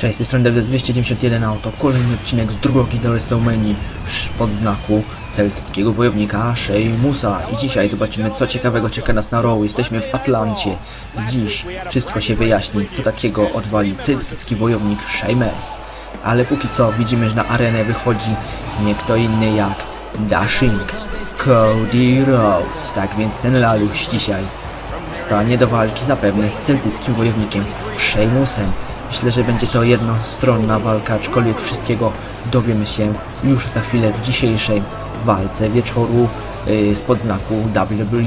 Cześć, z tej strony David 291 Auto, kolejny odcinek z drogi do WrestleMania pod znaku celtyckiego wojownika Sheamusa i dzisiaj zobaczymy co ciekawego czeka nas na Raw. Jesteśmy w Atlancie. Dziś wszystko się wyjaśni, co takiego odwali celtycki wojownik Sheamus. Ale póki co widzimy, że na arenę wychodzi nie kto inny jak Dashing Cody Rhodes. Tak więc ten laluś dzisiaj stanie do walki zapewne z celtyckim wojownikiem Sheamusem. Myślę, że będzie to jednostronna walka, aczkolwiek wszystkiego dowiemy się już za chwilę w dzisiejszej walce wieczoru yy, spod znaku WWE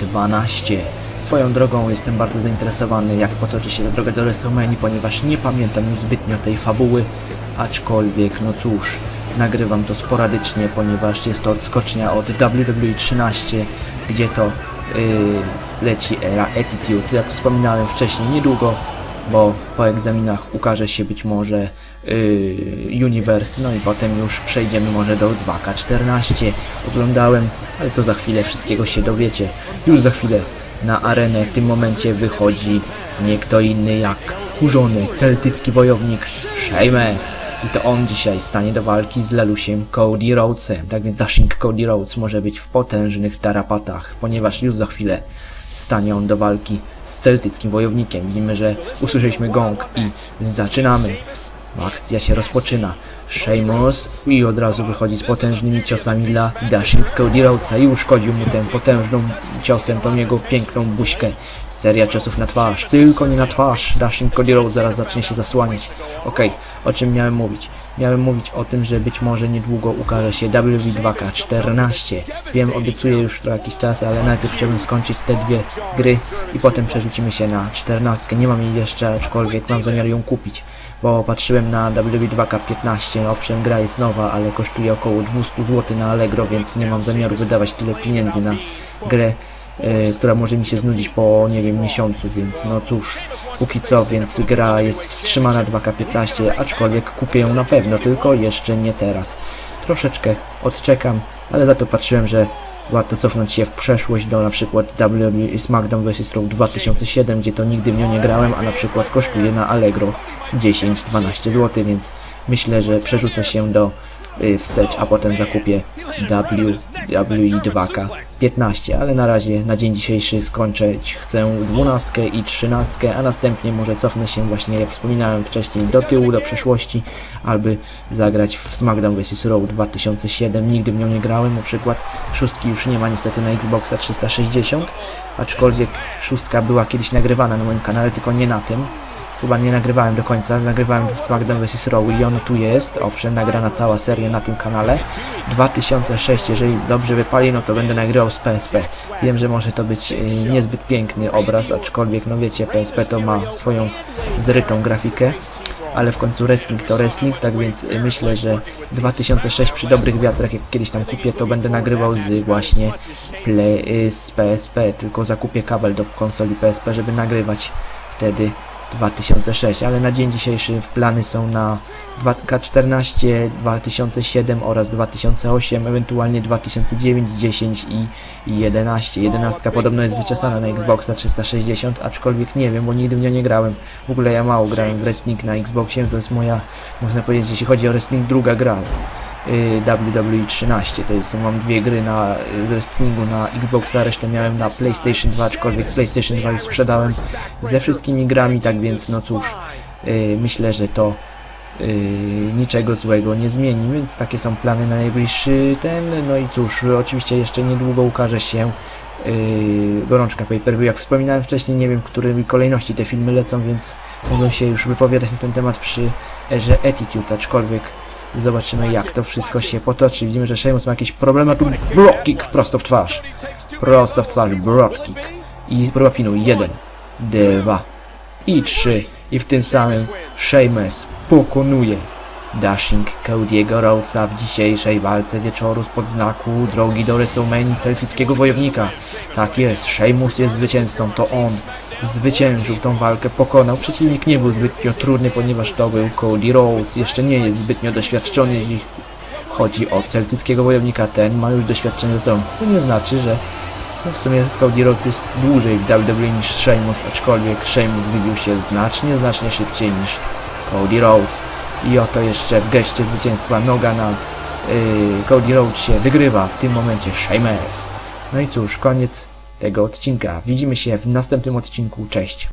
12. Swoją drogą jestem bardzo zainteresowany jak potoczy się ta droga do WrestleMania, ponieważ nie pamiętam już zbytnio tej fabuły, aczkolwiek no cóż, nagrywam to sporadycznie, ponieważ jest to odskocznia od WWE 13, gdzie to yy, leci era Attitude. Jak wspominałem wcześniej, niedługo bo po egzaminach ukaże się być może yy, Universe, no i potem już przejdziemy może do 2K14. Oglądałem, ale to za chwilę wszystkiego się dowiecie. Już za chwilę na arenę w tym momencie wychodzi nie kto inny jak kurzony celtycki wojownik Sheamus. I to on dzisiaj stanie do walki z Lelusiem Cody Rhodesem. Tak więc Dashing Cody Rhodes może być w potężnych tarapatach, ponieważ już za chwilę stanie on do walki z celtyckim wojownikiem. Widzimy, że usłyszeliśmy gong i zaczynamy. Akcja się rozpoczyna. Sheamus i od razu wychodzi z potężnymi ciosami dla Dashing Cody Rhodesa i uszkodził mu tę potężną ciosem, tą jego piękną buźkę. Seria ciosów na twarz, tylko nie na twarz. Dashing Cody Rhodes zaraz zacznie się zasłaniać. Okej, o czym miałem mówić? Miałem mówić o tym, że być może niedługo ukaże się WWE2K14. Wiem, obiecuję już to jakiś czas, ale najpierw chciałbym skończyć te dwie gry i potem przerzucimy się na 14. Nie mam jej jeszcze, aczkolwiek mam zamiar ją kupić, bo patrzyłem na WWE2K15. Owszem, gra jest nowa, ale kosztuje około 200 zł na Allegro, więc nie mam zamiaru wydawać tyle pieniędzy na grę e, która może mi się znudzić po, nie wiem, miesiącu, więc no cóż, póki co, więc gra jest wstrzymana 2K15, aczkolwiek kupię ją na pewno, tylko jeszcze nie teraz. Troszeczkę odczekam, ale za to patrzyłem, że warto cofnąć się w przeszłość do na przykład WWE SmackDown vs. Raw 2007, gdzie to nigdy w nią nie grałem, a na przykład kosztuje na Allegro 10-12 zł, więc myślę, że przerzucę się do y, wstecz, a potem zakupię WWE 2K15, ale na razie na dzień dzisiejszy skończyć chcę 12 i 13, a następnie może cofnę się właśnie jak wspominałem wcześniej do tyłu, do przeszłości, aby zagrać w SmackDown vs. Raw 2007. Nigdy w nią nie grałem, na przykład szóstki już nie ma niestety na Xboxa 360, aczkolwiek szóstka była kiedyś nagrywana na moim kanale, tylko nie na tym. Chyba nie nagrywałem do końca, nagrywałem SmackDown vs. Raw i ono tu jest, owszem, nagrana cała seria na tym kanale. 2006, jeżeli dobrze wypali, no to będę nagrywał z PSP. Wiem, że może to być y, niezbyt piękny obraz, aczkolwiek, no wiecie, PSP to ma swoją zrytą grafikę. Ale w końcu wrestling to wrestling, tak więc y, myślę, że 2006 przy dobrych wiatrach, jak kiedyś tam kupię, to będę nagrywał z właśnie play, y, z PSP, tylko zakupię kabel do konsoli PSP, żeby nagrywać wtedy 2006, ale na dzień dzisiejszy plany są na 2K14, 2007 oraz 2008, ewentualnie 2009, 10 i, i 11. 11 podobno jest wyczesana na Xboxa 360, aczkolwiek nie wiem, bo nigdy w nią nie grałem. W ogóle ja mało grałem w wrestling na Xboxie, to jest moja, można powiedzieć, jeśli chodzi o wrestling, druga gra. Y, WWE 13, to jest, mam dwie gry na y, wrestlingu na Xboxa, resztę miałem na PlayStation 2, aczkolwiek PlayStation 2 już sprzedałem ze wszystkimi grami, tak więc no cóż, y, myślę, że to y, niczego złego nie zmieni, więc takie są plany na najbliższy ten, no i cóż, oczywiście jeszcze niedługo ukaże się yy, gorączka pay-per-view. Jak wspominałem wcześniej, nie wiem, w której kolejności te filmy lecą, więc mogę się już wypowiadać na ten temat przy erze Attitude, aczkolwiek zobaczymy jak to wszystko się potoczy. Widzimy, że Sheamus ma jakieś problemy, a tu block kick prosto w twarz. Prosto w twarz, block kick. I próba pinu, jeden, dwa i trzy. I w tym samym Sheamus pokonuje Dashing Cody'ego Rhodesa w dzisiejszej walce wieczoru spod znaku drogi do WrestleMania celtyckiego wojownika. Tak jest, Sheamus jest zwycięzcą, to on zwyciężył tą walkę, pokonał. Przeciwnik nie był zbytnio trudny, ponieważ to był Cody Rhodes, jeszcze nie jest zbytnio doświadczony, jeśli chodzi o celtyckiego wojownika, ten ma już doświadczenie ze sobą, co nie znaczy, że no w sumie Cody Rhodes jest dłużej w WWE niż Sheamus, aczkolwiek Sheamus wybił się znacznie, znacznie szybciej niż Cody Rhodes. I oto jeszcze w geście zwycięstwa noga na yy, Cody Rhodes się wygrywa w tym momencie Sheamus. No i cóż, koniec tego odcinka. Widzimy się w następnym odcinku. Cześć.